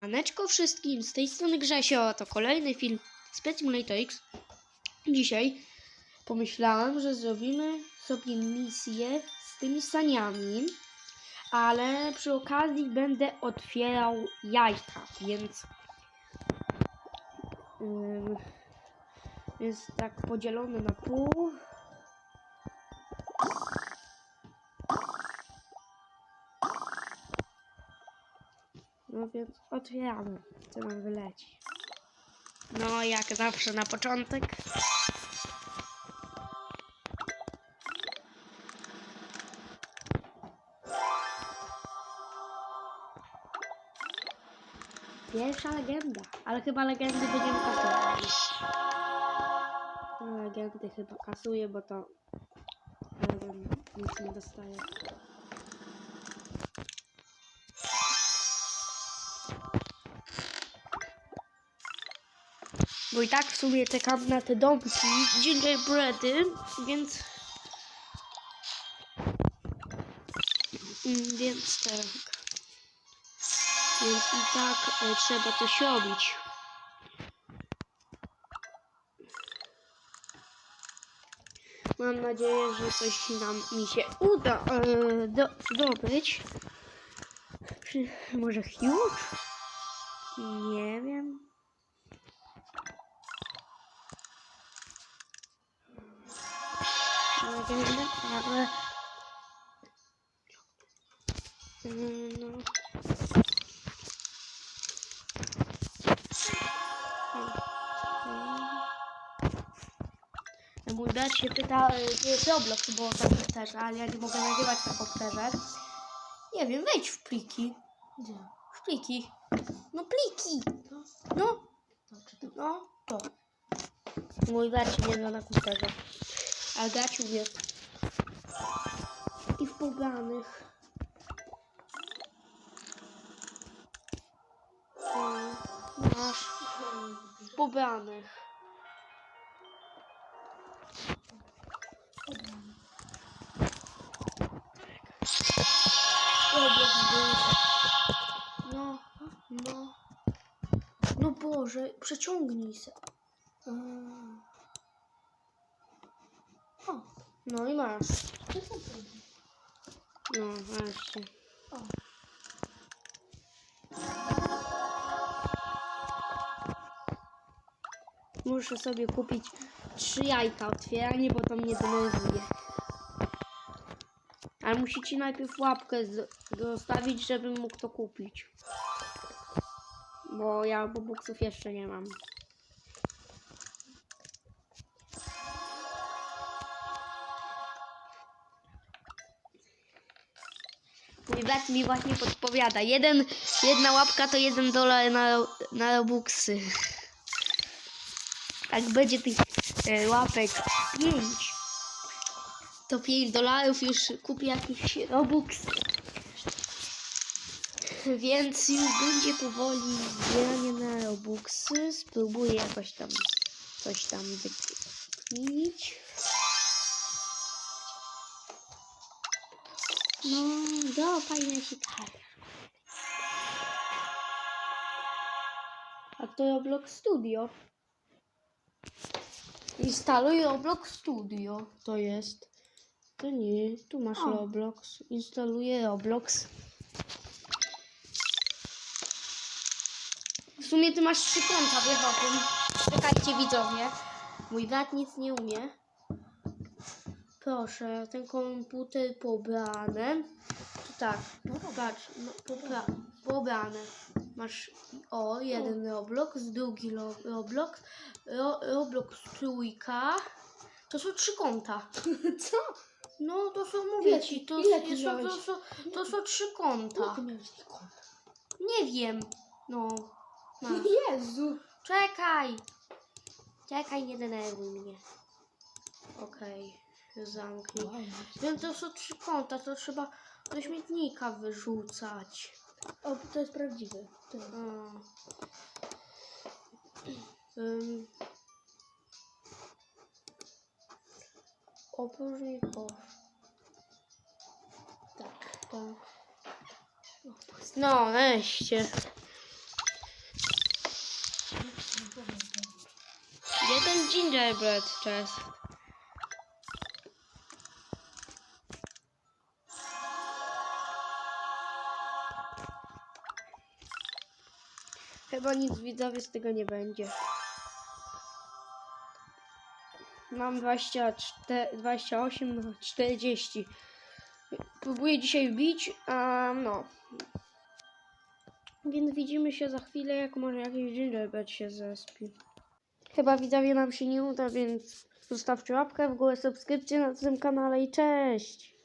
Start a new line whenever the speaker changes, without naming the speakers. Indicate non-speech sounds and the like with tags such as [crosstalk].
Aneczko wszystkim, z tej strony Grzesio, to kolejny film z Simulator X. Dzisiaj pomyślałem, że zrobimy sobie misję z tymi saniami, ale przy okazji będę otwierał jajka, więc jest tak podzielone na pół. No więc otwieramy, co nam wyleci. No, jak zawsze na początek. Pierwsza legenda, ale chyba legendy będziemy kasować. No, legendy chyba kasuję, bo to nie wiem, nic nie dostaję. Bo i tak w sumie czekam na te domki gingerbready, więc... Mm, Więc tak. Więc i tak e, trzeba coś robić. Mam nadzieję, że coś nam mi się uda e, do, zdobyć. Czy może już? Nie wiem. Legenda, ale... No. Mój brat się pyta, y, gdzie jest Roblox, bo na komputerze, ale ja nie mogę nagrywać na komputerze. Nie wiem, wejdź w pliki.
Gdzie?
W pliki. No pliki. No, no, to. Mój brat się nie na komputerze. A Gaciu wie. I w pobranych. Mm, Masz w był. No, no. No Boże, przeciągnij se. No i masz. No właśnie. Muszę sobie kupić trzy jajka otwieranie, bo to mnie denerwuje. Ale musicie najpierw łapkę zostawić, żebym mógł to kupić. Bo ja bobuksów jeszcze nie mam. Mój brat mi właśnie podpowiada. Jeden, jedna łapka to jeden dolar na, na Robuxy. Jak będzie tych e, łapek 5, to 5 dolarów już kupię jakiś Robux. Więc już będzie powoli zbieranie na Robuxy. Spróbuję jakoś tam coś tam wykminić. No, do fajnie się tak. A to Roblox Studio. Instaluj Roblox Studio. To jest. To nie, tu masz
O.
Roblox. Instaluję Roblox. W sumie ty masz trzy konta, wiesz o tym. Czekajcie widzowie. Mój brat nic nie umie. Proszę, ten komputer pobrany. To tak, no patrz, no, pobrane. Masz o, jeden Roblox, drugi lo Roblox, ro Roblox trójka. To są trzy konta. [laughs]
Co?
No to są, mówię
Ile
ci, to,
ile
jest, to, to, są, to są trzy konta. Nie wiem. No. [laughs] Masz.
Jezu!
Czekaj! Czekaj, nie denerwuj mnie. Okej, zamknij. Wiem, to są trzy kąta, to trzeba do śmietnika wyrzucać.
O, to jest prawdziwy. To jest.
Um, opróżników.
Tak,
tak. No, weźcie. Jeden gingerbread czas. Chyba nic widzowie z tego nie będzie. Mam 24, 28, no 40. Próbuję dzisiaj wbić, a no. Więc widzimy się za chwilę, jak może jakiś gingerbread się zespi. Chyba widzowie nam się nie uda, więc zostawcie łapkę w górę, subskrypcję na tym kanale i cześć!